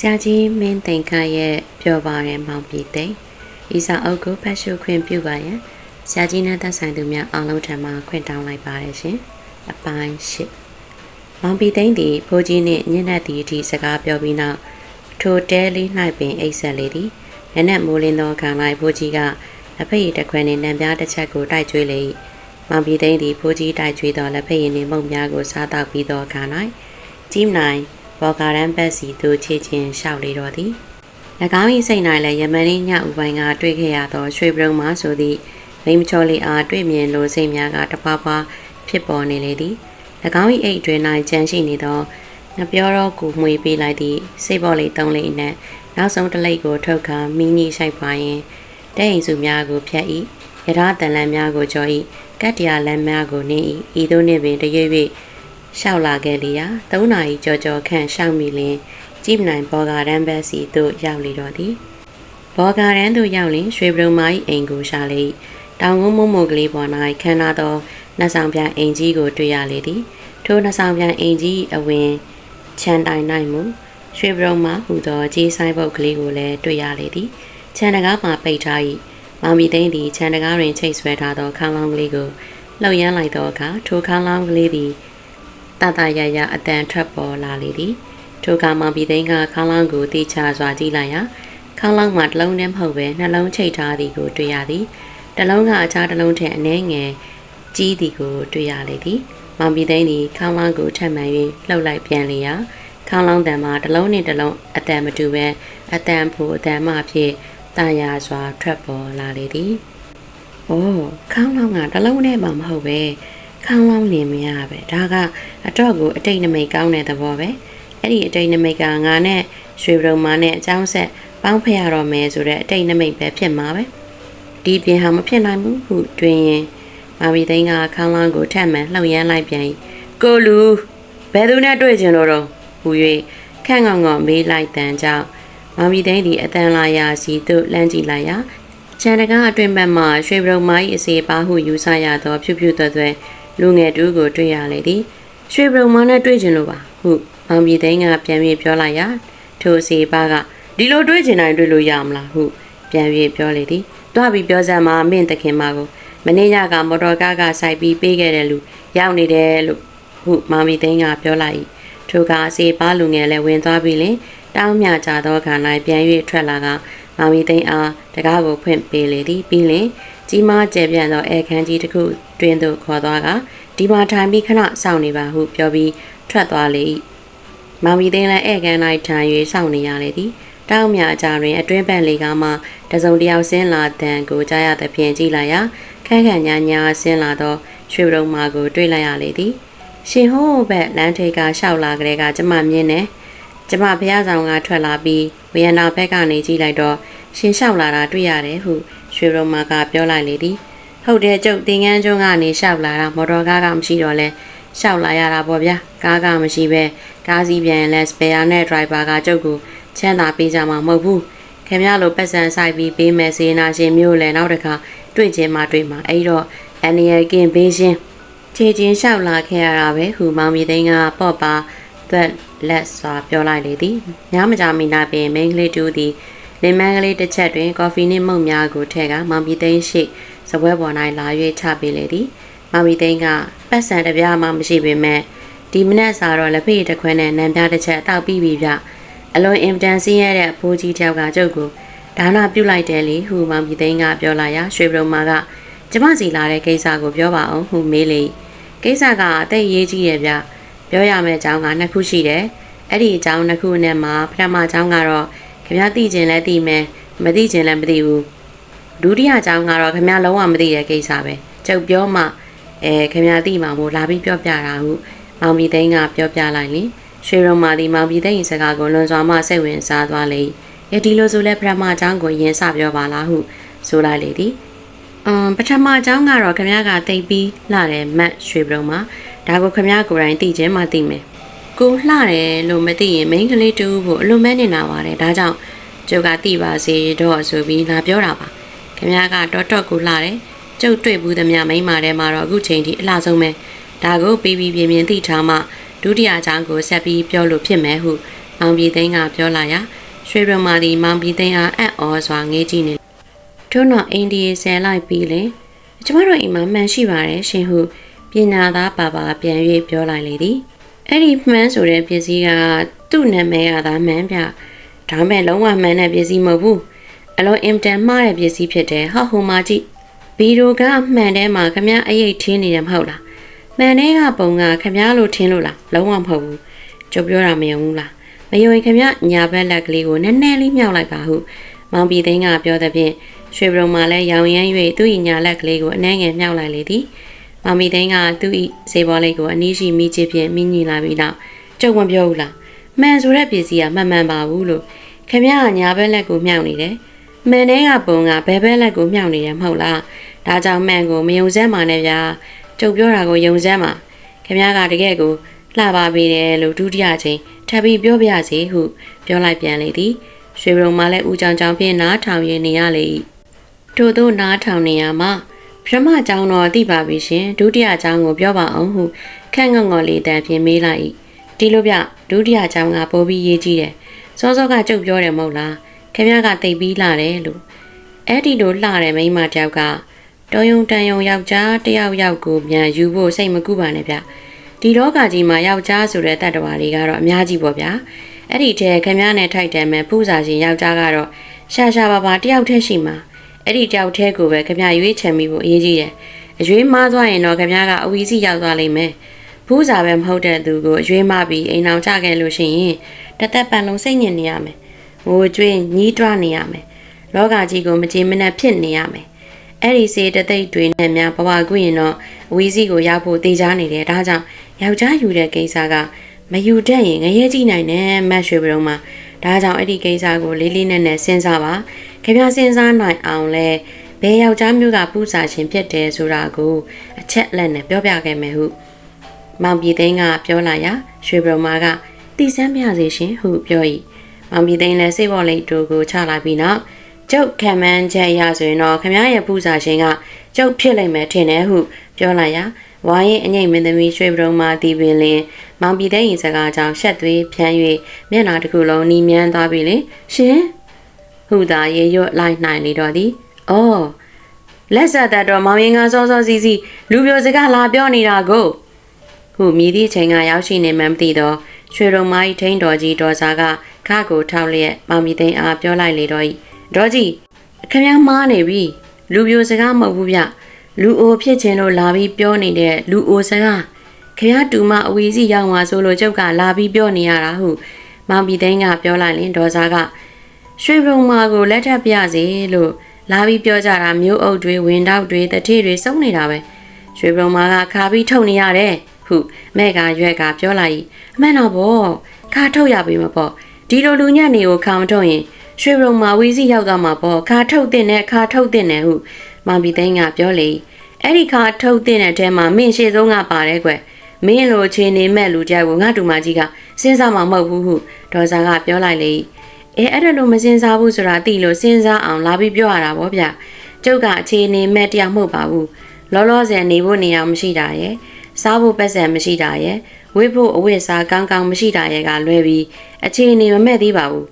ဆရာကြီးမင်းသိန်ခရဲ့ပြောပါတဲ့မောင်ပြည်သိန်းဤစာအုပ်ကိုဖတ်ရှုခွင့်ပြုပါရန်ဆရာကြီးနဲ့သက်ဆိုင်သူများအားလုံးထံမှခွင့်တောင်းလိုက်ပါတယ်ရှင်အပိုင်း၈မောင်ပြည်သိန်းသည်ဖိုးကြီးနှင့်ညနေသည့်အထိစကားပြောပြီးနောက်ထိုတဲလေး၌ပင်အိတ်ဆက်လေသည်နက်နက်မိုးလင်းသောခါ၌ဖိုးကြီးကလက်ဖက်ရည်တစ်ခွက်နှင့်နံပြားတစ်ချက်ကိုတိုက်ကျွေးလေ၏မောင်ပြည်သိန်းသည်ဖိုးကြီးတိုက်ကျွေးသောလက်ဖက်ရည်နှင့်မုန့်များကိုစားတောက်ပြီးသောအခါ၌ကြီးနိုင် ဘော်ကာရန်ဘက်စီသို့ခြေချင်းလျှောက်လေတော့သည်၎င်း၏စိတ်၌လည်းယမန်လေးညဥပိုင်းကတွေ့ခဲ့ရသောရွှေပရုံမှဆိုသည့်မိမချောလေးအားတွေ့မြင်လိုစိတ်များကတပွားပွားဖြစ်ပေါ်နေလေသည်၎င်း၏အိတ်တွင်၌ကြမ်းရှိနေသောငပြောတော့ကူမှွေပေးလိုက်သည့်စိတ်ပေါ်လေးသုံးလေးနဲ့နောက်ဆုံးတစ်လိပ်ကိုထုတ်ခါမိနီရှိုက်ပွားရင်တဲ့အိမ်စုများကိုဖျက်၏ရထားတန်လန်းများကိုကြော်၏ကတ်တရာလမ်းများကိုနင်း၏ဤသို့နှင့်ပင်တရွေ့၍ ရှောက်လာခဲ့လျာ၃နာရီကြော်ကြော်ခန့်ရှောက်မိလင်ကြည့်နိုင်ဘော်ဂါရန်ဘက်စီသို့ရောက်လေတော့သည်ဘော်ဂါရန်သို့ရောက်လင်ရွှေပရုံမာ၏အိမ်ကိုရှာလေ၏တောင်ကုန်းမုံမုံကလေးပေါ်၌ခမ်းနားသောနှဆောင်ပြန်အိမ်ကြီးကိုတွေ့ရလေသည်ထိုနှဆောင်ပြန်အိမ်ကြီးအဝင်ခြံတိုင်၌မူရွှေပရုံမာဟူသောကြီးဆိုင်ပုတ်ကလေးကိုလည်းတွေ့ရလေသည်ခြံတကားမှာပိတ်ထား၏မောင်မီသိန်းသည်ခြံတကားတွင်ချိတ်ဆွဲထားသောခေါင်းလောင်းကလေးကိုလှုပ်ရမ်းလိုက်သောအခါထိုခေါင်းလောင်းကလေးသည် တတရရအတန်ထွက်ပေါ်လာလေသည်ထိုကမောင်မီသိန်းကခေါင်းလောင်းကိုတိချစွာကြည့်လိုက်ရာခေါင်းလောင်းမှာတစ်လုံးတည်းမဟုတ်ပဲနှလုံးချိတ်ထားသည်ကိုတွေ့ရသည်တစ်လုံးကအခြားတစ်လုံးထက်အနည်းငယ်ကြီးသည်ကိုတွေ့ရလေသည်မောင်မီသိန်းသည်ခေါင်းလောင်းကိုထပ်မှန်၍လှုပ်လိုက်ပြန်လေရာခေါင်းလောင်းတံမှာတစ်လုံးနှင့်တစ်လုံးအတန်မတူပဲအတန်ဖို့အတန်မှဖြစ်တာယာစွာထွက်ပေါ်လာလေသည်။အိုးခေါင်းလောင်းကတစ်လုံးနဲ့မှမဟုတ်ပဲ ခေါင်းလောင်းလင်မရပဲဒါကအတော့ကိုအတိတ်နမိတ်ကောင်းတဲ့သဘောပဲအဲ့ဒီအတိတ်နမိတ်ကငါနဲ့ရွှေပရုံမာနဲ့အကြောင်းဆက်ပေါင်းဖက်ရတော့မယ်ဆိုတဲ့အတိတ်နမိတ်ပဲဖြစ်မှာပဲဒီပြင်ဟာမဖြစ်နိုင်ဘူးဟုတွင်ရင်မာမီသိန်းကခေါင်းလောင်းကိုထပ်မှန်လှုပ်ရမ်းလိုက်ပြန်၏ကိုလူဘယ်သူနဲ့တွေ့ကြလို့တော့ဟူ၍ခန့်ငေါငေါမေးလိုက်တန်ကြောင့်မောင်မီသိန်းသည်အတန်လာရာစီသို့လမ်းကြည့်လိုက်ရာခြံတကားအတွင်ဘက်မှရွှေပရုံမိုင်းအစီပါဟုယူဆရသောဖြူဖြူသွဲ့သွဲ့ လူငယ်တူကိုတွေ့ရလေသည်ရွှေပရုံမနဲ့တွေ့ကျင်လို့ပါဟုမောင်မီသိန်းကပြန်ပြီးပြောလိုက်ရာထိုအစီပါကဒီလိုတွေ့ကျင်နိုင်တွေ့လို့ရမလားဟုပြန်ပြီးပြောလေသည်တွားပြီးပြောစမ်းမှာမင်းတခင်မကိုမနေ့ညကမော်တော်ကားကစိုက်ပြီးပေးခဲ့တဲ့လူရောက်နေတယ်လို့ဟုမောင်မီသိန်းကပြောလိုက်ထိုကအစီပါလူငယ်လည်းဝင်သွားပြီးလင်တောင်းမြကြသောခါ၌ပြန်၍ထွက်လာကမောင်မီသိန်းအားတကားကိုဖွင့်ပေးလေသည်ပြီးလင် ကြီးမားကျယ်ပြန့်သောအဲခန်းကြီးတစ်ခုတွင်သို့ခေါ်သွားကဒီမှာထိုင်ပြီးခဏစောင့်နေပါဟုပြောပြီးထွက်သွားလေ၏မောင်မီသိန်းလည်းအဲခန်း၌ထိုင်၍စောင့်နေရလေသည်တောင်းမြကြတွင်အတွင်းပန့်လေကားမှတစုံတယောက်ဆင်းလာတန်ကိုကြားရသဖြင့်ကြည်လိုက်ရာခန်းခန့်ညာညာဆင်းလာသောရွှေရုံမာကိုတွေ့လိုက်ရလေသည်ရှင်ဟိုးဘက်လမ်းထိပ်ကရှောက်လာကြတဲ့ကကျမမြင်နေကျမဘုရားဆောင်ကထွက်လာပြီးဝေယနာဘက်ကနေကြည့်လိုက်တော့ရှင်လျှောက်လာတာတွေ့ရတယ်ဟု ရွှေရုံမာကပြောလိုက်လေသည်ဟုတ်တယ်ကျုပ်တင်ငန်းကျွန်းကနေလျှောက်လာတာမော်တော်ကားကမရှိတော့လဲလျှောက်လာရတာပေါ့ဗျာကားကမရှိပဲကားစီးပြန်ရင်လဲစပယ်ယာနဲ့ဒရိုက်ဘာကကျုပ်ကိုချမ်းသာပေးကြမှာမဟုတ်ဘူးခင်ဗျားလိုပတ်စံဆိုင်ပြီးပေးမယ်စေနာရှင်မျိုးလဲနောက်တစ်ခါတွေ့ချင်းမှတွေ့မှာအဲ့တော့အန်နီယကင်ဘေးရှင်ခြေချင်းလျှောက်လာခဲ့ရတာပဲဟူမောင်မီသိန်းကပေါ့ပါသွက်လက်စွာပြောလိုက်လေသည်ညမကြမီနာပင်မိန်းကလေးတူသည် လင်မန်းကလေးတစ်ချက်တွင်ကော်ဖီနှင့်မုန့်များကိုထည့်ကမောင်မီသိန်းရှိစပွဲပေါ်၌လာ၍ချပေးလေသည်မောင်မီသိန်းကပတ်စံတစ်ပြားမှမရှိပေမဲ့ဒီမနက်စာတော့လက်ဖေးတစ်ခွဲနဲ့နံပြားတစ်ချက်တောက်ပြီးပြီဗျအလွန်အင်တန်ဆင်းရဲတဲ့အဖိုးကြီးတယောက်ကကျုပ်ကိုဒါနာပြုတ်လိုက်တယ်လေဟူမောင်မီသိန်းကပြောလာရာရွှေပရုံမာကကျမစီလာတဲ့ကိစ္စကိုပြောပါအောင်ဟူမေးလေကိစ္စကအသက်ရေးကြီးရဲ့ဗျပြောရမယ့်အကြောင်းကနှစ်ခုရှိတယ်အဲ့ဒီအကြောင်းနှစ်ခုနဲ့မှာပထမအကြောင်းကတော့ ခင်ဗျားသိကျင်လဲသိမယ်မသိကျင်လဲမသိဘူးဒုတိယအကြောင်းကတော့ခင်ဗျားလုံးဝမသိတဲ့ကိစ္စပဲကျုပ်ပြောမှအဲခင်ဗျားသိမှာမို့လာပြီးပြောပြတာဟုမောင်ပြည်သိန်းကပြောပြလိုက်လင်ရွှေရုံမာဒီမောင်ပြည်သိန်းစကားကိုလွန်စွာမှစိတ်ဝင်စားသွားလေအဲဒီလိုဆိုလဲပထမအကြောင်းကိုယင်စပြောပါလားဟုဆိုလိုက်လေသည်အမ်ပထမအကြောင်းကတော့ခင်ဗျားကတိတ်ပြီးလာတယ်မတ်ရွှေပရုံမှာဒါကိုခင်ဗျားကိုယ်တိုင်သိချင်းမှသိမယ် ကိုလှတယ်လို့မသိရင်မိန်းကလေးတူကိုအလွန်မဲနေတာပါတယ်ဒါကြောင့်ကျုပ်ကသိပါစေတော့ဆိုပြီးလာပြောတာပါခင်ဗျားကတော့တော့ကိုလှတယ်ကျုပ်တွေ့ဘူးသမျှမိန်းမာထဲမှာတော့အခုချိန်ထိအလှဆုံးပဲဒါကိုပြီးပြီးပြင်းပြင်းသိထားမှဒုတိယအကြောင်းကိုဆက်ပြီးပြောလို့ဖြစ်မယ်ဟုမောင်ပြည်သိန်းကပြောလာရာရွှေရမာသည်မောင်ပြည်သိန်းအားအံ့ဩစွာငေးကြည့်နေထို့နောက်အိန္ဒိယဆယ်လိုက်ပြီးလေကျမတို့အိမ်မှာမှန်ရှိပါတယ်ရှင်ဟုပညာသားပါပါပြန်၍ပြောလိုက်လေသည် အဲ့ဒီမှန်ဆိုတဲ့ပစ္စည်းကသူ့နာမည်ကသာမှန်ပြဒါမဲ့လုံးဝမှန်တဲ့ပစ္စည်းမဟုတ်ဘူးအလုံးအင်တန်မှားတဲ့ပစ္စည်းဖြစ်တယ်ဟောဟိုမှာကြည့်ဗီဒီယိုကအမှန်ထဲမှာခမအရေးထင်းနေတယ်မဟုတ်လားမှန်တဲ့ကပုံကခမလို့ထင်းလို့လားလုံးဝမဟုတ်ဘူးကြုံပြောတာမယုံဘူးလားမယုံရင်ခမညာဘက်လက်ကလေးကိုနည်းနည်းလေးမြောက်လိုက်ပါဟုမောင်ပြည်သိန်းကပြောတဲ့ဖြင့်ရွှေဘုံမှာလည်းရောင်ရမ်း၍သူ့၏ညာလက်ကလေးကိုအနှဲငယ်မြောက်လိုက်လေသည် မောင်ပြည်သိန်းကသူ့၏ဈေးဘောလေးကိုအနည်းရှိမိချစ်ဖြင့်မိညီလာပြီးနောက်ကျုပ်မပြောဘူးလားမှန်ဆိုတဲ့ပစ္စည်းကမှန်မှန်ပါဘူးလို့ခမကညာဘက်လက်ကိုမြောက်နေတယ်မှန်တဲ့ကပုံကဘယ်ဘက်လက်ကိုမြောက်နေတယ်မဟုတ်လားဒါကြောင့်မှန်ကိုမယုံစမ်းပါနဲ့ဗျာကျုပ်ပြောတာကိုယုံစမ်းပါခင်ဗျားကတကယ်ကိုလှပါပေတယ်လို့ဒုတိယချိန်ထပ်ပြီးပြောပြစီဟုပြောလိုက်ပြန်လေသည်ရွှေဘုံမှလည်းဦးချောင်ချောင်ဖြင့်နားထောင်ရနေရလေ၏ထို့သောနားထောင်နေရမှာ ပထမကျောင်းတော်သိပါပြီရှင်ဒုတိယကျောင်းကိုပြောပါအောင်ဟုခန့်ငေါငေါလေးတန်ဖြင့်မေးလိုက်၏ဒီလိုပြဒုတိယကျောင်းကပိုပြီးရေးကြည့်တယ်စောစောကကြုတ်ပြောတယ်မဟုတ်လားခင်ဗျားကတိတ်ပြီးလာတယ်လို့အဲ့ဒီလိုလှတယ်မိန်းမတယောက်ကတော်ယုံတန်ယုံယောက်ျားတယောက်ယောက်ကိုမြန်ယူဖို့စိတ်မကူပါနဲ့ဗျဒီလောကကြီးမှာယောက်ျားဆိုတဲ့တတ္တဝါတွေကတော့အများကြီးပေါ့ဗျာအဲ့ဒီထဲခမည်းနဲ့ထိုက်တယ်မဲ့ပူစာရှင်ယောက်ျားကတော့ရှာရှာပါပါတယောက်တည်းရှိမှာ အဲ့ဒီတယောက်တည်းကိုပဲခမည်းရွေးချယ်မိဖို့အရေးကြီးတယ်အရွေးမားသွားရင်တော့ခမည်းကအဝီစီရောက်သွားလိမ့်မယ်ပူစာပဲမဟုတ်တဲ့သူကိုအရွေးမပြီးအိမ်အောင်ကြခဲ့လို့ရှိရင်တသက်ပံလုံးစိတ်ညစ်နေရမယ်ငိုကြွေးညှီးတွားနေရမယ်လောကကြီးကိုမကြည်မနှက်ဖြစ်နေရမယ်အဲ့ဒီစေတသိက်တွေနဲ့များဘဝကွရင်တော့အဝီစီကိုရောက်ဖို့တေချာနေတယ်ဒါကြောင့်ယောက်ျားယူတဲ့ကိစ္စကမယူတတ်ရင်ငရဲကြည့်နိုင်တယ်မတ်ရွှေဘုံမှာဒါကြောင့်အဲ့ဒီကိစ္စကိုလေးလေးနက်နက်စဉ်းစားပါ ခင်ဗျားစဉ်းစားနိုင်အောင်လဲဘယ်ယောက်ျားမျိုးကပူစာခြင်းဖြစ်တယ်ဆိုတာကိုအချက်လက်နဲ့ပြောပြခဲ့မယ်ဟုမောင်ပြည်သိန်းကပြောလာရာရွှေဘုံမာကတီစမ်းပြစေရှင်ဟုပြော၏မောင်ပြည်သိန်းလည်းစိတ်ပေါ်လိတ်တူကိုချလာပြီးနောက်ကျုပ်ခံမှန်းချက်ရဆိုရင်တော့ခမရဲ့ပူစာရှင်ကကျုပ်ဖြစ်လိမ့်မယ်ထင်တယ်ဟုပြောလိုက်ရာဝိုင်းရင်အငိမ့်မင်းသမီးရွှေဘုံမှာတီးပင်လင်မောင်ပြည်တဲ့ရင်စကားကြောင့်ရှက်သွေးဖြန်း၍မျက်နှာတစ်ခုလုံးနီးမြန်းသွားပြီလေရှင် ဟူသာရေရွတ်လိုက်နိုင်လေတော့သည်အော်လက်ဆက်သက်တော့မောင်ရင်ကစောစောစီးစီးလူပြိုစကားလာပြောနေတာကိုဟုမြည်သည့်ချိန်ကရောက်ရှိနေမှမသိတော့ရွှေရုံမကြီးထိန်တော်ကြီးတော်စားကခါကိုထောက်လျက်မောင်ပြည်သိန်းအားပြောလိုက်လေတော့ဤဒေါ်ကြီးအခမည်းမားနေပြီလူပြိုစကားမဟုတ်ဘူးဗျလူအိုဖြစ်ခြင်းလို့လာပြီးပြောနေတဲ့လူအိုစကားခရတူမအဝီစီရောက်မှာဆိုလို့ကျုပ်ကလာပြီးပြောနေရတာဟုမောင်ပြည်သိန်းကပြောလိုက်ရင်ဒေါ်စားက ရွှေဘုံမာကိုလက်ထပ်ပြစေလို့လာပြီးပြောကြတာမျိုးအုပ်တွေဝင်တောက်တွေတတိတွေစုံနေတာပဲရွှေဘုံမာကခါပြီးထုတ်နေရတယ်ဟုမဲ့ကရွက်ကပြောလိုက်အမှန်တော့ဗောခါထုတ်ရပြီမပေါ့ဒီလိုလူညံ့နေကိုခါမထုတ်ရင်ရွှေဘုံမာဝီစီရောက်သွားမှာပေါ့ခါထုတ်တဲ့နဲ့ခါထုတ်တဲ့နဲ့ဟုမောင်ပြည်သိန်းကပြောလေအဲ့ဒီခါထုတ်တဲ့အထဲမှာမင်းရှေ့ဆုံးကပါတယ်ကွယ်မင်းလိုချေနေမဲ့လူကြောက်ကိုငါတူမကြီးကစဉ်းစားမှာမဟုတ်ဘူးဟုဒေါ်စာကပြောလိုက်လေ အဲအဲ့ဒါလိုမစဉ်းစားဘူးဆိုတာသိလို့စဉ်းစားအောင်လာပြီးပြောရတာဗောဗျကျုပ်ကအခြေအနေမဲ့တရားမဟုတ်ပါဘူးလောလောဆယ်နေဖို့နေအောင်မရှိတာရဲ့စားဖို့ပတ်စံမရှိတာရဲ့ဝိဖို့အဝတ်စားကောင်းကောင်းမရှိတာရဲ့ကလွဲပြီးအခြေအနေမမဲ့သေးပါဘူး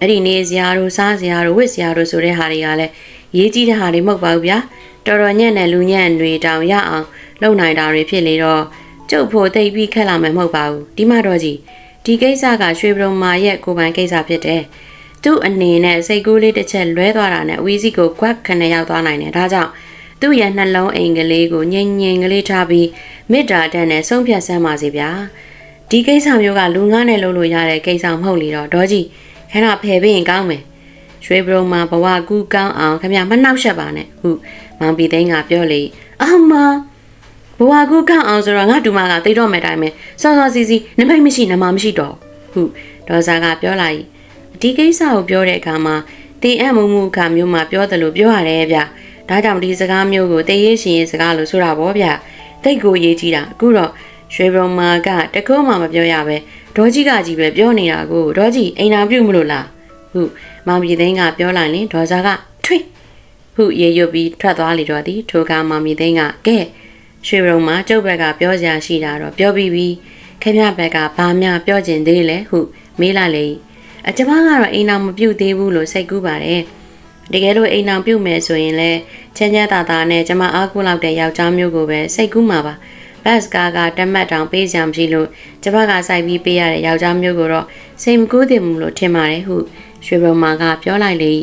အဲ့ဒီနေစရာတို့စားစရာတို့ဝတ်စရာတို့ဆိုတဲ့ဟာတွေကလည်းရေးကြီးတဲ့ဟာတွေမဟုတ်ပါဘူးဗျာတော်တော်ညံ့တဲ့လူညံ့တွေတောင်ရအောင်လုပ်နိုင်တာတွေဖြစ်လေတော့ကျုပ်ဖို့တိတ်ပြီးခက်လာမယ်မဟုတ်ပါဘူးဒီမှတော့ကြီး ဒီကိစ္စကရွှေပရုံမာရဲ့ကိုပိုင်ကိစ္စဖြစ်တယ်သူ့အနေနဲ့စိတ်ကူးလေးတစ်ချက်လွဲသွားတာနဲ့အဝီးစီကိုကွက်ခနဲ့ရောက်သွားနိုင်တယ်ဒါကြောင့်သူ့ရဲ့နှလုံးအိမ်ကလေးကိုငြိမ်ငြိမ်ကလေးထားပြီးမေတ္တာတန်နဲ့ဆုံးဖြတ်ဆမ်းပါစီဗျာဒီကိစ္စမျိုးကလူငါးနဲ့လုပ်လို့ရတဲ့ကိစ္စမဟုတ်လေတော့ဒေါ်ကြီးခဏဖယ်ပေးရင်ကောင်းမယ်ရွှေဘရုံမှာဘဝကူးကောင်းအောင်ခင်ဗျမနှောက်ရှက်ပါနဲ့ဟုမောင်ပီသိန်းကပြောလေအမ ဘဝကူးကောင်းအောင်ဆိုတော့ငါတူမကသိတော့မယ်တိုင်းပဲစောစောစီစီနမိတ်မရှိနမမရှိတော့ဟုဒေါ်စာကပြောလိုက်ဒီကိစ္စကိုပြောတဲ့အခါမှာတင်အပ်မှုမှုခါမျိုးမှာပြောတယ်လို့ပြောရတယ်ဗျဒါကြောင့်ဒီစကားမျိုးကိုတေးရရှင်ရေးစကားလို့ဆိုတာဗောဗျတိတ်ကိုရေးကြည့်တာအခုတော့ရွှေဘရုံမာကတကုတ်မှမပြောရပဲဒေါ်ကြီးကကြီးပဲပြောနေတာကိုဒေါ်ကြီးအိမ်နာပြုတ်မလို့လားဟုမောင်ပြည်သိန်းကပြောလိုက်ရင်ဒေါ်စာကထွေးဟုရေရွတ်ပြီးထွက်သွားလေတော့သည်ထိုကမောင်ပြည်သိန်းကကဲ ရွှေရုံမှာကျုပ်ဘက်ကပြောစရာရှိတာတော့ပြောပြီးပြီခင်ဗျဘက်ကဘာများပြောကျင်သေးလဲဟုမေးလိုက်လေအကျမကတော့အိမ်အောင်မပြုတ်သေးဘူးလို့စိတ်ကူးပါတယ်တကယ်လို့အိမ်အောင်ပြုတ်မယ်ဆိုရင်လည်းချမ်းချမ်းသာသာနဲ့ကျမအားကိုးလောက်တဲ့ယောက်ျားမျိုးကိုပဲစိတ်ကူးမှာပါဘတ်စကားကတမတ်တောင်ပေးစရာမရှိလို့ကျမကစိုက်ပြီးပေးရတဲ့ယောက်ျားမျိုးကိုတော့စိတ်မကူးသင့်ဘူးလို့ထင်ပါတယ်ဟုရွှေဘုံမာကပြောလိုက်လေ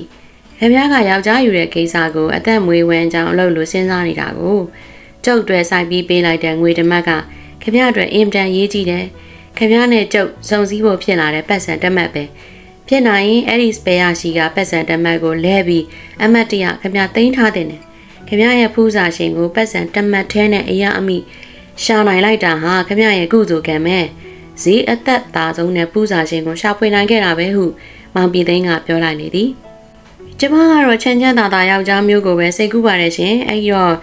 ခင်ဗျားကယောက်ျားယူတဲ့ကိစ္စကိုအသက်မွေးဝမ်းကြောင်းအလုပ်လို့စဉ်းစားနေတာကို ကျုပ်တွေစိုက်ပြီးပေးလိုက်တဲ့ငွေတမတ်ကခင်ဗျားအတွက်အင်တန်ရေးကြည့်တယ်ခင်ဗျားနဲ့ကျုပ်စုံစည်းဖို့ဖြစ်လာတဲ့ပတ်စံတမတ်ပဲဖြစ်နိုင်ရင်အဲ့ဒီစပယ်ရရှိကပတ်စံတမတ်ကိုလဲပြီးအမတ်တရခင်ဗျားသိမ်းထားတဲ့တယ်ခင်ဗျားရဲ့ဖူးစာရှင်ကိုပတ်စံတမတ်ထဲနဲ့အရာအမိရှာနိုင်လိုက်တာဟာခင်ဗျားရဲ့ကုသိုလ်ကံပဲဈေးအသက်သားဆုံးနဲ့ပူစာရှင်ကိုရှာဖွေနိုင်ခဲ့တာပဲဟုမောင်ပြည်သိန်းကပြောလိုက်လေသည် ကျမကတော့ချမ်းချမ်းသာသာယောက်ျားမျိုးကိုပဲစိတ်ကူးပါတယ်ရှင်အဲ့တော့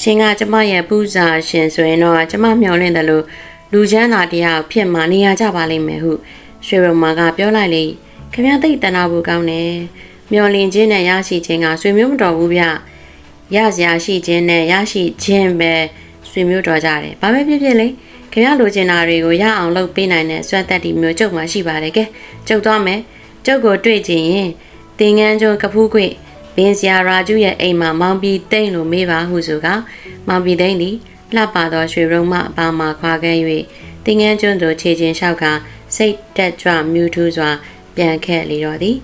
ရှင်ကကျမရဲ့ပူစာရှင်ဆိုရင်တော့ကျမမျှော်လင့်တယ်လို့လူချမ်းသာတရားဖြစ်မှနေရကြပါလိမ့်မယ်ဟုရွှေရမာကပြောလိုက်လေခင်ဗျားသိတနာဖို့ကောင်းတယ်မျော်လင့်ခြင်းနဲ့ရရှိခြင်းကဆွေမျိုးမတော်ဘူးဗျရစရာရှိခြင်းနဲ့ရရှိခြင်းပဲဆွေမျိုးတော်ကြတယ်ဘာပဲဖြစ်ဖြစ်လေခင်ဗျားလိုချင်တာတွေကိုရအောင်လုပ်ပေးနိုင်တဲ့စွမ်းသက်တီမျိုးကျုပ်မှရှိပါတယ်ကဲကျုပ်သွားမယ်ကျုပ်ကိုတွေ့ချင်ရင် တင်ငန်းကျွန်းကဖူးခွေဘင်းစရာရာကျူးရဲ့အိမ်မှာမောင်ပြီးတိတ်လို့မေးပါဟုဆိုကမောင်ပြီးတိတ်သည်လှပသောရွှေရုံမအပါမှာခွာခဲ့၍တင်ငန်းကျွန်းသို့ခြေချင်းလျှောက်ကစိတ်တက်ကြွမြူးထူးစွာ ပြန်ခဲ့လေတော့သည်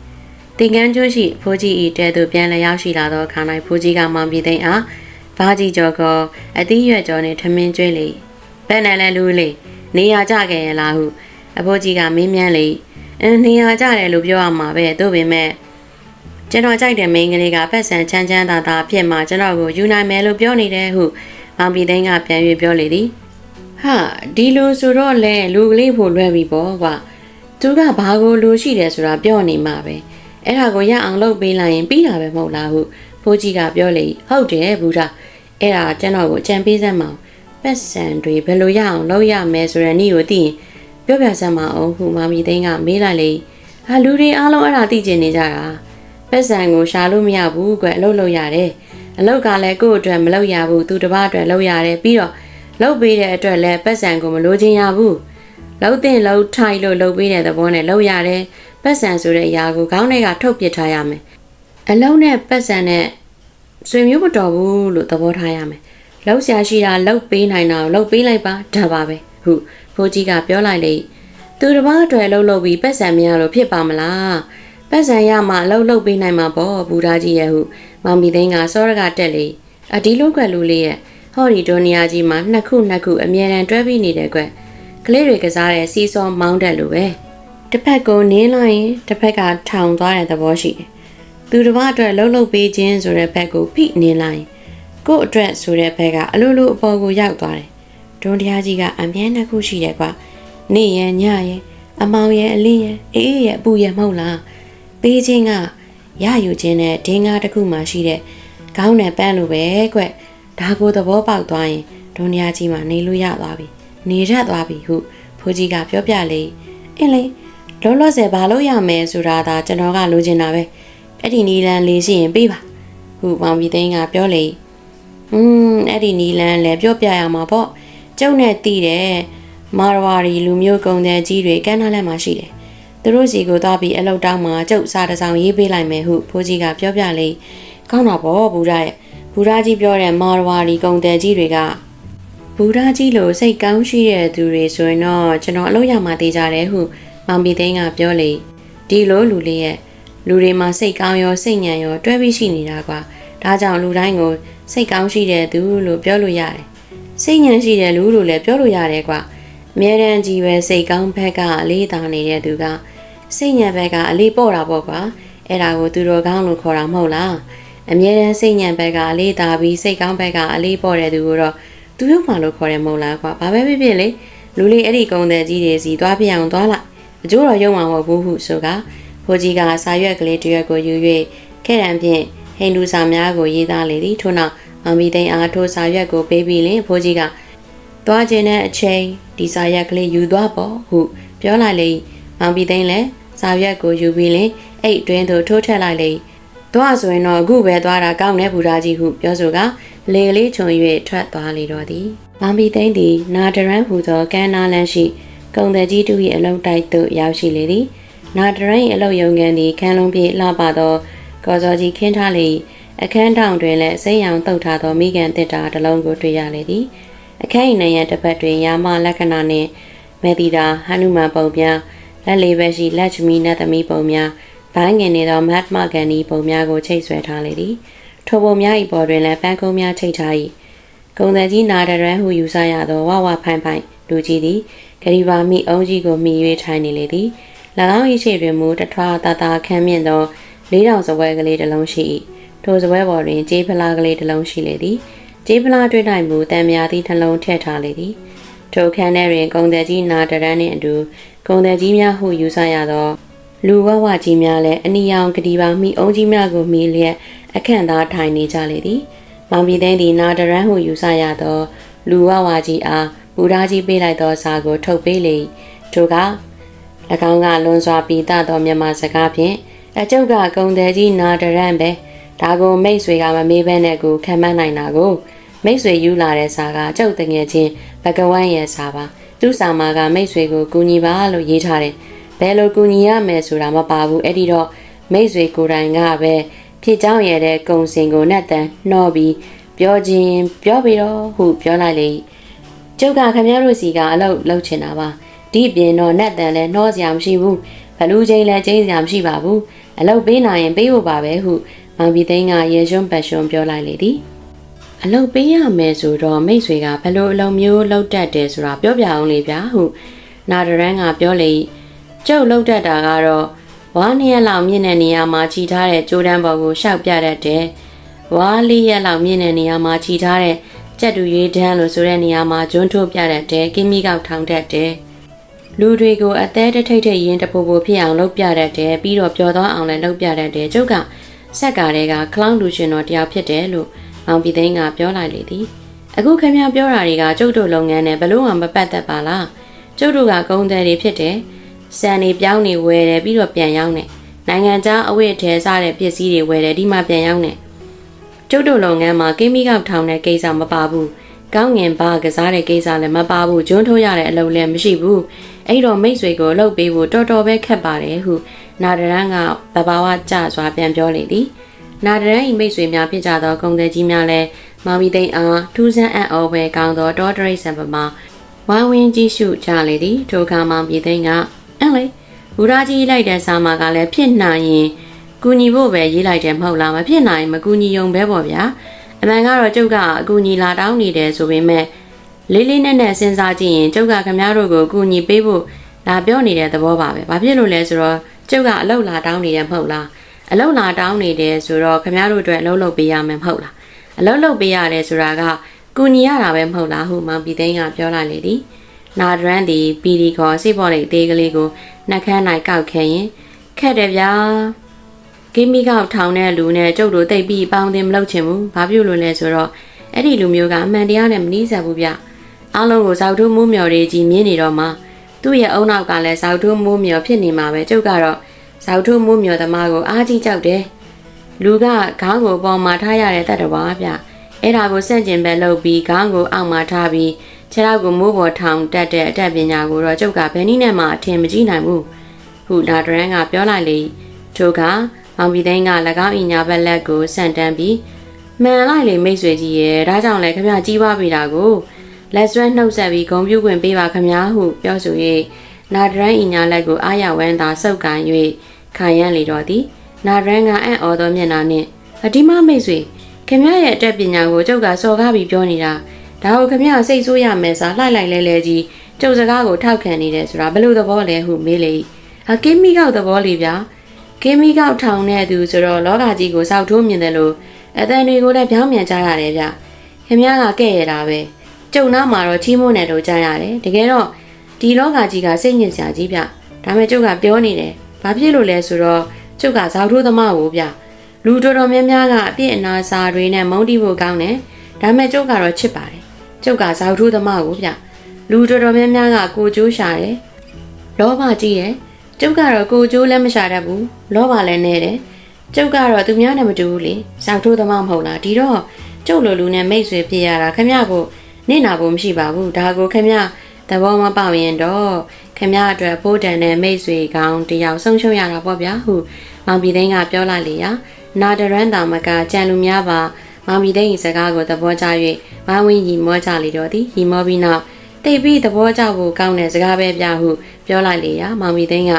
တင်ငန်းကျွန်းရှိဖိုးကြီးဤတဲသို့ပြန်လျရောက်ရှိလာသောအခါ၌ဖိုးကြီးကမောင်ပြီးတိတ်အားဘာကြီးကျော်ကအသီးရွက်ကျော်နှင့်ထမင်းကျွေးလေဘယ်နဲ့လဲလူလေးနေရကြခဲ့ရလားဟုအဖိုးကြီးကမင်းမြန်းလေအင်းနေရကြတယ်လို့ပြောရမှာပဲသို့ပေမဲ့ ကျွန်တော်ကြိုက်တဲ့မိန်းကလေးကဖက်ဆန်ချမ်းချမ်းသာသာဖြစ်မှကျွန်တော်ကိုယူနိုင်မယ်လို့ပြောနေတယ်ဟုမောင်ပြည်သိန်းကပြန်၍ပြောလေသည်ဟာဒီလိုဆိုတော့လေလူကလေးဖို့လွယ်ပြီပေါ့ကွာသူကဘာကိုလိုရှိတယ်ဆိုတာပြောနေမှာပဲအဲ့ဒါကိုရအောင်လုပ်ပေးလိုက်ရင်ပြီးတာပဲမဟုတ်လားဟုဖိုးကြီးကပြောလေဟုတ်တယ်ဘူတာအဲ့ဒါကျွန်တော်ကိုအကြံပေးစမ်းမအောင်ပတ်စံတွေဘယ်လိုရအောင်လုပ်ရမယ်ဆိုတဲ့နည်းကိုသိရင်ပြောပြစမ်းမအောင်ဟုမောင်ပြည်သိန်းကမေးလိုက်လေဟာလူတွေအားလုံးအဲ့ဒါသိကျင်နေကြတာ ပတ်စံကိုရှာလို့မရဘူးကွအလုပ်လုပ်ရတယ်အလုပ်ကလည်းကိုယ့်အတွက်မလုပ်ရဘူးသူတစ်ပါးအတွက်လုပ်ရတယ်ပြီးတော့လုပ်ပေးတဲ့အတွက်လည်းပတ်စံကိုမလိုချင်ရဘူးလှုပ်တဲ့လှုပ်ထိုက်လို့လှုပ်ပေးတဲ့သဘောနဲ့လှုပ်ရတယ်ပတ်စံဆိုတဲ့အရာကိုခေါင်းထဲကထုတ်ပစ်ထားရမယ်အလုံးနဲ့ပတ်စံနဲ့ဆွေမျိုးမတော်ဘူးလို့သဘောထားရမယ်လှုပ်ရှားရှိတာလှုပ်ပေးနိုင်တာလှုပ်ပေးလိုက်ပါဒါပါပဲဟုဖိုးကြီးကပြောလိုက်လေသူတစ်ပါးအတွက်လှုပ်လှုပ်ပြီးပတ်စံမရလို့ဖြစ်ပါမလား ပတ်စံရမှလှုပ်လှုပ်ပေးနိုင်မှာပေါ့ဘူသားကြီးရဲ့ဟုမောင်မီသိန်းကစောရကတက်လေအဒီလိုကွက်လူလေးရဲ့ဟော်ဒီဒိုနီယာကြီးမှာနှစ်ခုနှစ်ခုအမြဲတမ်းတွဲပြီးနေတဲ့ကွက်ကလေးတွေကစားတဲ့စီးစောမောင်းတက်လိုပဲတစ်ဖက်ကိုနင်းလိုက်ရင်တစ်ဖက်ကထောင်သွားတဲ့သဘောရှိတယ်သူတစ်ပါးအတွက်လှုပ်လှုပ်ပေးခြင်းဆိုတဲ့ဘက်ကိုဖိနင်းလိုက်ရင်ကို့အတွက်ဆိုတဲ့ဘက်ကအလိုလိုအပေါ်ကိုရောက်သွားတယ်ဒွန်တရားကြီးကအမြဲနှစ်ခုရှိတယ်ကွာနေ့ရညရအမောင်ရအလင်းရအေးအေးရအပူရမဟုတ်လား ပေးခြင်းကရယူခြင်းနဲ့ဒင်းကားတစ်ခုမှရှိတဲ့ခေါင်းနဲ့ပန်းလိုပဲကွဒါကိုသဘောပေါက်သွားရင်ဒုနီယာကြီးမှနေလို့ရသွားပြီနေရက်သွားပြီဟုဖိုးကြီးကပြောပြလေအင်းလေလောလောဆယ်ဘာလို့ရမယ်ဆိုတာဒါကျွန်တော်ကလိုချင်တာပဲအဲ့ဒီနီလန်လေးရှိရင်ပြီးပါဟုမောင်ပြီးသိန်းကပြောလေอืมအဲ့ဒီနီလန်လည်းပြောပြရမှာပေါ့ကျုပ်နဲ့တည်တယ်မာရဝါရီလူမျိုးကုံတဲ့ကြီးတွေကန်းထားလက်မှာရှိတယ် သူတို့စီကိုသွားပြီးအလောက်တောင်းမှာကျုပ်စာတစ်စောင်ရေးပေးလိုက်မယ်ဟုဖိုးကြီးကပြောပြလေကောင်းတော့ဗောဘူရရဲ့ဘူရာကြီးပြောတဲ့မာရဝါရီကုံတဲ့ကြီးတွေကဘူရာကြီးလိုစိတ်ကောင်းရှိတဲ့သူတွေဆိုရင်တော့ကျွန်တော်အလုပ်ရမှာသေးကြတယ်ဟုမောင်ပီသိန်းကပြောလေဒီလိုလူလေးရဲ့လူတွေမှာစိတ်ကောင်းရောစိတ်ညံရောတွဲပြီးရှိနေတာကွာဒါကြောင့်လူတိုင်းကိုစိတ်ကောင်းရှိတဲ့သူလို့ပြောလို့ရတယ်စိတ်ညံရှိတဲ့လူလို့လည်းပြောလို့ရတယ်ကွာအမြဲတမ်းကြီးပဲစိတ်ကောင်းဘက်ကအလေးသာနေတဲ့သူက စိတ်ညံဘက်ကအလေးပေါ့တာပေါ့ကွာအဲ့ဒါကိုသူတော်ကောင်းလို့ခေါ်တာမဟုတ်လားအမြဲတမ်းစိတ်ညံဘက်ကအလေးသာပြီးစိတ်ကောင်းဘက်ကအလေးပေါ့တဲ့သူကိုတော့သူရုပ်မှလို့ခေါ်တယ်မဟုတ်လားကွာဘာပဲဖြစ်ဖြစ်လေလူလေးအဲ့ဒီကုံတဲ့ကြီးတွေစီသွားပြအောင်သွားလိုက်အကျိုးတော်ရုံမှာမဟုတ်ဘူးဟုဆိုကဖိုးကြီးကစာရွက်ကလေးတစ်ရွက်ကိုယူ၍ခဲ့တံဖြင့်ဟိန္ဒူစာများကိုရေးသားလေသည်ထို့နောက်မမီသိန်းအားထိုးစာရွက်ကိုပေးပြီးလင်ဖိုးကြီးကသွားခြင်းတဲ့အချိန်ဒီစာရွက်ကလေးယူသွားပေါ့ဟုပြောလိုက်လေမောင်ပီသိန်းလည်း စာရွက်ကိုယူပြီးလင်အိတ်တွင်းသို့ထိုးထက်လိုက်လေသွားဆိုရင်တော့အခုပဲသွားတာကောင်းတဲ့ဘူရာကြီးဟုပြောဆိုကလေလေးခြုံ၍ထွက်သွားလေတော့သည်မောင်ပီသိန်းသည်နာဒရန်ဟူသောကန်းနာလန်းရှိကုံတဲ့ကြီးတူ၏အလုံးတိုက်သို့ရောက်ရှိလေသည်နာဒရိုင်းအလုံးယုံငန်းသည်ခန်းလုံးပြေလှပသောကော်စောကြီးခင်းထားလေ၏အခန်းတောင်တွင်လည်းစိမ့်ရောင်တုတ်ထားသောမိကန်တစ်တာတစ်လုံးကိုတွေ့ရလေသည်အခန်း၏နံရံတစ်ဖက်တွင်ယာမလက္ခဏာနှင့်မေတီတာဟနုမန်ပုံပြ လက်လေးဘက်ရှိလက်ချမီနတ်သမီးပုံများဘိုင်းငင်နေသောမတ်မကန်ဒီပုံများကိုချိတ်ဆွဲထားလေသည်ထိုပုံများ၏ပေါ်တွင်လည်းပန်းကုန်းများချိတ်ထား၏ကုံတန်ကြီးနာဒရန်ဟုယူဆရသောဝဝဖိုင်ဖိုင်လူကြီးသည်ဂရီဘာမိအုံးကြီးကိုမိ၍ထိုင်နေလေသည်၎င်း၏ရှေ့တွင်မူတထွားတာတာခမ်းမြင့်သောလေးတောင်စပွဲကလေးတစ်လုံးရှိ၏ထိုစပွဲပေါ်တွင်ကြေးဖလားကလေးတစ်လုံးရှိလေသည်ကြေးဖလားတွေ့၌မူတံမြာသည့်နှလုံးထည့်ထားလေသည်ထိုခန်းထဲတွင်ကုံတဲ့ကြီးနာဒရန်နှင့်အတူ ကုံတဲ့ကြီးများဟုယူဆရသော လူဝဝကြီးများလည်းအနီရောင်ကတိပါမိအုံးကြီးများကိုမိလျက်အခန့်သားထိုင်နေကြလေသည်။မောင်ပြည်သိန်းသည်နာဒရန်ဟုယူဆရသော လူဝဝကြီးအားဘူရာကြီးပေးလိုက်သောစာကို ထုတ်ပေးလေ၏။ထိုက၎င်းကလွန်စွာပီတသောမြန်မာစကားဖြင့်အကျုပ်ကကုံတဲ့ကြီးနာဒရန်ပဲဒါကိုမိတ်ဆွေကမမေးဘဲနဲ့ကိုခံမနိုင်တာကိုမိတ်ဆွေယူလာတဲ့စာကကျုပ်တငယ်ချင်းဘကဝန်းရဲ့စာပါ သူ့ဆောင်မကမိတ်ဆွေကိုကူညီပါလို့ရေးထားတယ်။ဘယ်လိုကူညီရမယ်ဆိုတာမပါဘူး။အဲ့ဒီတော့မိတ်ဆွေကိုယ်တိုင်ကပဲဖြစ်ကြောင်းရတဲ့ကုံစင်ကိုနဲ့တန်းနှောပြီးပြောခြင်းပြောပြီးတော့ဟုပြောလိုက်လေ။ကျုပ်ကခင်ဗျားတို့စီကအလုပ်လုပ်ချင်တာပါ။ဒီပြင်တော့နဲ့တန်းလည်းနှောစရာမရှိဘူး။ဘလူးချင်းလည်းချင်းစရာမရှိပါဘူး။အလုပ်ပေးနိုင်ရင်ပေးဖို့ပါပဲဟုမောင်ပြည်သိန်းကရေရွှွန်ပတ်ရွှွန်ပြောလိုက်လေသည်။ အလုပ်ပေးရမယ်ဆိုတော့မိတ်ဆွေကဘလို့အလုပ်မျိုးလုပ်တတ်တယ်ဆိုတာပြောပြအောင်လေဗျာဟုနာဒရန်ကပြောလေကျုပ်လုပ်တတ်တာကတော့ဝါနှစ်ရက်လောက်မြင့်တဲ့နေရာမှာခြိထားတဲ့ကြိုးတန်းပေါ်ကိုရှောက်ပြတတ်တယ်ဝါလေးရက်လောက်မြင့်တဲ့နေရာမှာခြိထားတဲ့ကြက်တူရွေးတန်းလို့ဆိုတဲ့နေရာမှာကျွန်းထိုးပြတတ်တယ်ကင်းမီကောက်ထောင်တတ်တယ်လူတွေကိုအသေးတထိတ်ထိတ်ရင်တပူပူဖြစ်အောင်လုပ်ပြတတ်တယ်ပြီးတော့ပျော်သွားအောင်လည်းလုပ်ပြတတ်တယ်ကျုပ်ကဆက်ကတဲ့ကကလောင်းလူရှင်တော်တယောက်ဖြစ်တယ်လို့ မောင်ပြည်သိန်းကပြောလိုက်လေသည်အခုခင်ဗျားပြောတာတွေကကျုပ်တို့လုပ်ငန်းနဲ့ဘလို့မှမပတ်သက်ပါလားကျုပ်တို့ကကုန်းတယ်တွေဖြစ်တယ်စံနေပြောင်းနေဝယ်တယ်ပြီးတော့ပြန်ရောက်နေနိုင်ငံခြားအဝတ်အထည်စားတဲ့ပစ္စည်းတွေဝယ်တယ်ဒီမှာပြန်ရောက်နေကျုပ်တို့လုပ်ငန်းမှာကိမိကောက်ထောင်တဲ့ကိစ္စမပါဘူးကောင်းငင်ဘာကစားတဲ့ကိစ္စလည်းမပါဘူးကျွန်းထိုးရတဲ့အလုပ်လည်းမရှိဘူးအဲ့တော့မိတ်ဆွေကိုလှုပ်ပေးဖို့တော်တော်ပဲခက်ပါတယ်ဟုနာဒရန်ကဘဘာဝကြစွာပြန်ပြောလေသည် နာဒရန်၏မိတ်ဆွေများဖြစ်ကြသောကုံသည်ကြီးများလည်းမောင်မီသိန်းအားထူးဆန်းအံ့ဩဖွယ်ကောင်းသောတောတရိတ်ဆန်ပမာဝိုင်းဝန်းကြည့်ရှုကြလေသည်ထိုအခါမောင်ပြည်သိန်းကအံ့လေဘူရာကြီးလိုက်တဲ့စာမှာကလည်းဖြစ်နိုင်ရင်ကူညီဖို့ပဲရေးလိုက်တယ်မဟုတ်လားမဖြစ်နိုင်မကူညီုံပဲပေါ့ဗျာအမှန်ကတော့ကျုပ်ကအကူညီလာတောင်းနေတယ်ဆိုပေမဲ့လေးလေးနက်နက်စဉ်းစားကြည့်ရင်ကျုပ်ကခမည်းတော်ကိုကူညီပေးဖို့လာပြောနေတဲ့သဘောပါပဲဘာဖြစ်လို့လဲဆိုတော့ကျုပ်ကအလောက်လာတောင်းနေတယ်မဟုတ်လား အလောက်လာတောင်းနေတယ်ဆိုတော့ခမည်းတော်အတွက်အလုပ်လုပ်ပေးရမယ်မဟုတ်လားအလုပ်လုပ်ပေးရတယ်ဆိုတာကကူညီရတာပဲမဟုတ်လားဟုမောင်ပြည်သိန်းကပြောလိုက်လေသည်နာဒရန်သည်ပီဒီခေါ်စိတ်ပေါ်လေးသေးကလေးကိုနှက်ခမ်း၌ကောက်ခဲရင်ခက်တယ်ဗျာကိမီကောက်ထောင်တဲ့လူနဲ့ကျုပ်တို့တိတ်ပြီးပေါင်းတင်မလုပ်ချင်ဘူးဘာဖြစ်လို့လဲဆိုတော့အဲ့ဒီလူမျိုးကအမှန်တရားနဲ့မနှီးဆက်ဘူးဗျအားလုံးကိုဇောက်ထုမိုးမြော်တွေကြီးမြင်နေတော့မှသူ့ရဲ့အုံနောက်ကလည်းဇောက်ထုမိုးမြော်ဖြစ်နေမှာပဲကျုပ်ကတော့ ဇောက်ထုမိုးမြော်သမားကိုအားကြီးကြောက်တယ်လူကခေါင်းကိုပေါ်မှာထားရတဲ့တတ်တော်ပါဗျအဲ့ဒါကိုစန့်ကျင်ဘက်လုပ်ပြီးခေါင်းကိုအောက်မှာထားပြီးခြေထောက်ကိုမိုးပေါ်ထောင်တက်တဲ့အတတ်ပညာကိုတော့ကျုပ်ကဘယ်နည်းနဲ့မှအထင်မကြီးနိုင်ဘူးဟုနာဒရန်ကပြောလိုက်လေထိုကမောင်ပြည်သိန်းက၎င်းအညာဘက်လက်ကိုဆန့်တန်းပြီးမှန်လိုက်လေမိတ်ဆွေကြီးရဲ့ဒါကြောင့်လည်းခမကြီးပွားပေးတာကိုလက်ဆွဲနှုတ်ဆက်ပြီးဂုံပြုခွင့်ပေးပါခမဟုပြောဆို၍နာဒရန်အညာလက်ကိုအားရဝမ်းသာဆုပ်ကန်၍ ခံရန်လေတော့သည်နာဒရန်ကအံ့ဩသောမျက်နှာနှင့်အဒီမမိတ်ဆွေခင်ဗျရဲ့အတက်ပညာကိုကျုပ်ကစော်ကားပြီးပြောနေတာဒါကိုခမရစိတ်ဆိုးရမယ်စားလှိုက်လိုက်လဲလဲကြီးကျုပ်စကားကိုထောက်ခံနေတယ်ဆိုတာဘယ်လိုသဘောလဲဟုမေးလေအကင်းမိကောက်သဘောလေးဗျာကင်းမိကောက်ထောင်တဲ့သူဆိုတော့လောကကြီးကိုစောက်ထိုးမြင်တယ်လို့အတန်တွေကိုလည်းပြောင်းပြန်ကြရတယ်ဗျခင်ဗျားကကဲ့ရတာပဲကျုံနာမှာတော့ချီးမွမ်းတယ်လို့ကြားရတယ်တကယ်တော့ဒီလောကကြီးကစိတ်ညစ်စရာကြီးဗျဒါပေမဲ့ကျုပ်ကပြောနေတယ် ဘာဖြစ်လို့လဲဆိုတော့ကျုပ်ကဇောက်ထိုးသမားကိုဗျလူတော်တော်များများကအပြစ်အနာစာတွေနဲ့မုန်းတိဖို့ကောင်းတယ်ဒါပေမဲ့ကျုပ်ကတော့ချစ်ပါတယ်ကျုပ်ကဇောက်ထိုးသမားကိုဗျလူတော်တော်များများကကိုကျိုးရှာတယ်လောဘကြီးတယ်ကျုပ်ကတော့ကိုကျိုးလည်းမရှာတတ်ဘူးလောဘလည်းနေတယ်ကျုပ်ကတော့သူများနဲ့မတူဘူးလေဇောက်ထိုးသမားမဟုတ်လားဒီတော့ကျုပ်လိုလူနဲ့မိတ်ဆွေဖြစ်ရတာခမရကိုနေနာဖို့မရှိပါဘူးဒါကိုခမရသဘောမပေါက်ရင်တော့ ခင်ဗျားအတွက်ဖိုးတန်တဲ့မိတ်ဆွေကောင်းတယောက်ဆုံးရှုံးရတာပေါ့ဗျာဟုမောင်ပြည်သိန်းကပြောလိုက်လေရာနာဒရန်တာမကကြံလူများပါမောင်ပြည်သိန်း၏စကားကိုသဘောကျ၍ဝိုင်းဝန်းရီမောကြလေတော့သည်ရီမောပြီးနောက်တိတ်ပြီးသဘောကျဖို့ကောင်းတဲ့စကားပဲပြဟုပြောလိုက်လေရာမောင်ပြည်သိန်းက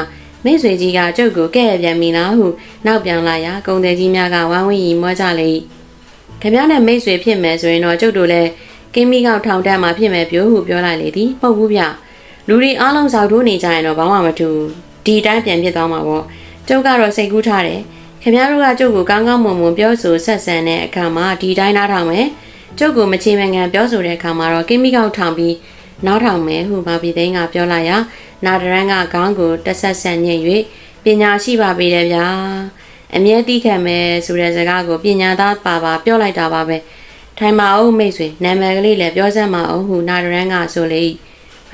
မိတ်ဆွေကြီးကကျုပ်ကိုကဲ့ရဲ့ပြန်ပြီလားဟုနောက်ပြောင်လာရာကုံတယ်ကြီးများကဝိုင်းဝန်းရီမောကြလေ၏ခင်ဗျားနဲ့မိတ်ဆွေဖြစ်မယ်ဆိုရင်တော့ကျုပ်တို့လည်းကင်းမီကောက်ထောင်တက်မှာဖြစ်မယ်ပြောဟုပြောလိုက်လေသည်ပုတ်ဘူးဗျ လူတွေအားလုံးစောက်ထိုးနေကြရင်တော့ဘာမှမထူဒီတိုင်းပြန်ဖြစ်သွားမှာပေါ့ကျုပ်ကတော့စိတ်ကူးထားတယ်ခင်ဗျားတို့ကကျုပ်ကိုကောင်းကောင်းမွန်မွန်ပြောဆိုဆက်ဆံတဲ့အခါမှာဒီတိုင်းနားထောင်မယ်ကျုပ်ကိုမချေမငံပြောဆိုတဲ့အခါမှာတော့ကင်းမီကောက်ထောင်ပြီးနောက်ထောင်မယ်ဟုမာပြည်သိန်းကပြောလိုက်ရာနာဒရန်ကခေါင်းကိုတက်ဆက်ဆက်ညှိ၍ပညာရှိပါပေတယ်ဗျာအမြဲတိခံမယ်ဆိုတဲ့စကားကိုပညာသားပါပါပြောလိုက်တာပါပဲထိုင်ပါအောင်မိတ်ဆွေနာမည်ကလေးလည်းပြောစမ်းပါအောင်ဟုနာဒရန်ကဆိုလေ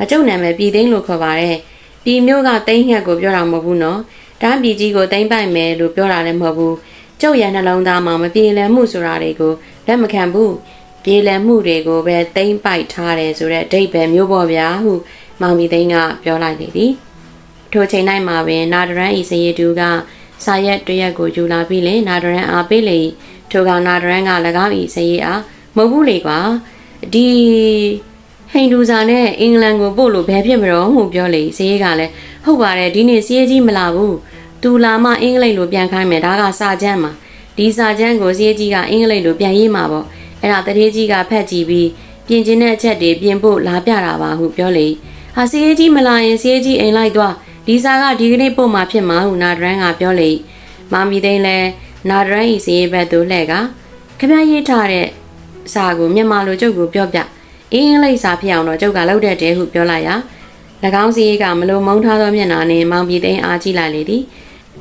အကျုပ်နာမည်ပြည်သိန်းလို့ခေါ်ပါတယ်ပြည်မျိုးကတိန်းဟက်ကိုပြောတာမဟုတ်ဘူးနော်တန်းပြည်ကြီးကိုတိန်းပိုက်မယ်လို့ပြောတာလည်းမဟုတ်ဘူးကျုပ်ရနှလုံးသားမှာမပြေလည်မှုဆိုတာတွေကိုလက်မခံဘူးပြေလည်မှုတွေကိုပဲတိန်းပိုက်ထားတယ်ဆိုတဲ့အဓိပ္ပာယ်မျိုးပေါ့ဗျာဟုမောင်မီသိန်းကပြောလိုက်လေသည်ထိုချိန်၌မှာပင်နာဒရန်ဤစရေတူကစာရက်တရက်ကိုယူလာပြီးလေနာဒရန်အားပေးလေထိုကနာဒရန်က၎င်းဤစရေအားမဟုတ်ဘူးလေကွာဒီ ဟိန္ဒူစာနဲ့အင်္ဂလန်ကိုပို့လို့ဘယ်ဖြစ်မလို့ဟုပြောလေစရေကလည်းဟုတ်ပါတယ်ဒီနေ့စရေကြီးမလာဘူးသူလာမှအင်္ဂလိပ်လိုပြန်ခိုင်းမယ်ဒါကစာချမ်းမှာဒီစာချမ်းကိုစရေကြီးကအင်္ဂလိပ်လိုပြန်ရေးမှာပေါ့အဲ့ဒါတရေကြီးကဖတ်ကြည့်ပြီးပြင်ကျင်တဲ့အချက်တွေပြင်ဖို့လာပြတာပါဟုပြောလေဟာစရေကြီးမလာရင်စရေကြီးအိမ်လိုက်သွားဒီစာကဒီကနေ့ပို့မှာဖြစ်မှာဟုနာဒရန်ကပြောလေမာမီသိန်းလဲနာဒရန်ဤစရေဘက်သို့လှည့်ကခမရေးထားတဲ့စာကိုမြန်မာလိုကျုပ်ကိုပြောပြ အင်္ဂလိပ်စာဖြစ်အောင်တော့ကျုပ်ကလောက်တဲ့တဲဟုပြောလိုက်ရာ၎င်းစီးကမလိုမုန်းထားသောမျက်နှာနှင့်မောင်ပြည်သိန်းအားကြည့်လိုက်လေသည်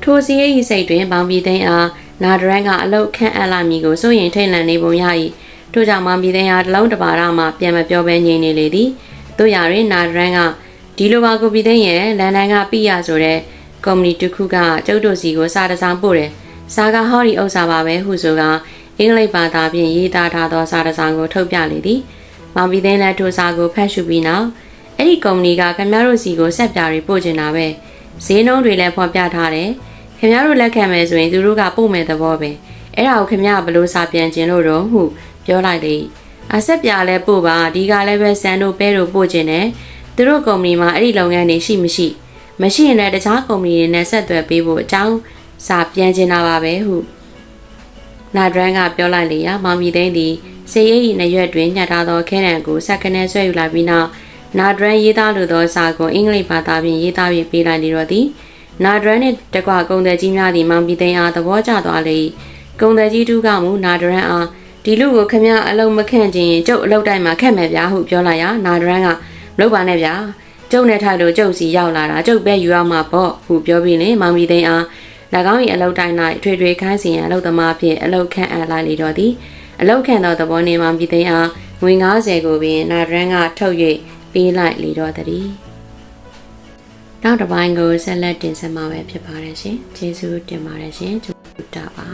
ထိုစီး၏စိတ်တွင်မောင်ပြည်သိန်းအားနာဒရန်ကအလုတ်ခန့်အပ်လာမည်ကိုစိုးရင်ထိတ်လန့်နေပုံရ၏ထို့ကြောင့်မောင်ပြည်သိန်းအားတလုံးတပါရမှပြန်မပြောဘဲငြိမ်နေလေသည်တို့ရတွင်နာဒရန်ကဒီလိုပါကိုပြည်သိန်းရဲ့လန်ဒန်ကပြရဆိုတဲ့ကုမ္ပဏီတစ်ခုကကျုပ်တို့စီကိုစာတစောင်ပို့တယ်စာကဟောဒီဥစ္စာပါပဲဟုဆိုကအင်္ဂလိပ်ဘာသာဖြင့်ရေးသားထားသောစာတစောင်ကိုထုတ်ပြလေသည်။ မောင်ပြည်သိန်းလက်ထိုစာကိုဖတ်ရှုပြီးနောက်အဲ့ဒီကုမ္ပဏီကခင်ဗျားတို့စီကိုဆက်ပြတွေပို့ချင်တာပဲ။ဈေးနှုန်းတွေလည်းဖော်ပြထားတယ်။ခင်ဗျားတို့လက်ခံမယ်ဆိုရင်သူတို့ကပို့မယ်သဘောပဲ။အဲ့ဒါကိုခင်ဗျားဘလို့စာပြန်ခြင်းလို့တော့ဟုပြောလိုက်လေ။အဆက်ပြလဲပို့ပါဒီကလည်းပဲစံတို့ပဲတို့ပို့ချင်တယ်။သူတို့ကုမ္ပဏီမှာအဲ့ဒီလုပ်ငန်းတွေရှိမရှိမရှိရင်လည်းတခြားကုမ္ပဏီတွေနဲ့ဆက်သွယ်ပေးဖို့အကြောင်းစာပြန်ချင်တာပါပဲဟု နာဒရန်ကပြောလိုက်လေရာမောင်မီသိန်းသည်စေရိပ်၏နရွက်တွင်ညှက်ထားသောခဲတံကိုစက္ကနဲဆွဲယူလိုက်ပြီးနောက်နာဒရန်ရေးသားလိုသောစာကိုအင်္ဂလိပ်ဘာသာဖြင့်ရေးသားပြီးပေးလိုက်လေတော့သည်နာဒရန်နှင့်တကွကုံတယ်ကြီးများသည်မောင်မီသိန်းအားသဘောကျသွားလေကုံတယ်ကြီးတူးကမူနာဒရန်အားဒီလူကိုခမအလုံးမခန့်ခြင်းကျုပ်အလုပ်တိုင်းမှာခက်မယ်ဗျာဟုပြောလိုက်ရာနာဒရန်ကမလုပ်ပါနဲ့ဗျာကျုပ်နဲ့ထိုက်လို့ကျုပ်စီရောက်လာတာကျုပ်ပဲယူရမှာပေါ့ဟုပြောပြီးလေမောင်မီသိန်းအား၎ င်း၏အလုတ်တိုင်း၌ထွေထွေခိုင်းစီရန်အလုတ်သမားဖြင့်အလုတ်ခန့်အပ်လိုက်လေတော့သည်အလုတ်ခန့်သောသဘောနှင့်မှပြည်သိမ်းအားငွေ90ကိုပင်နာရန်ကထုတ်၍ပေးလိုက်လေတော့သည်နောက်တစ်ပိုင်းကိုဆက်လက်တင်ဆက်မှာပဲဖြစ်ပါတယ်ရှင်ကျေးဇူးတင်ပါတယ်ရှင်ကျူတာပါ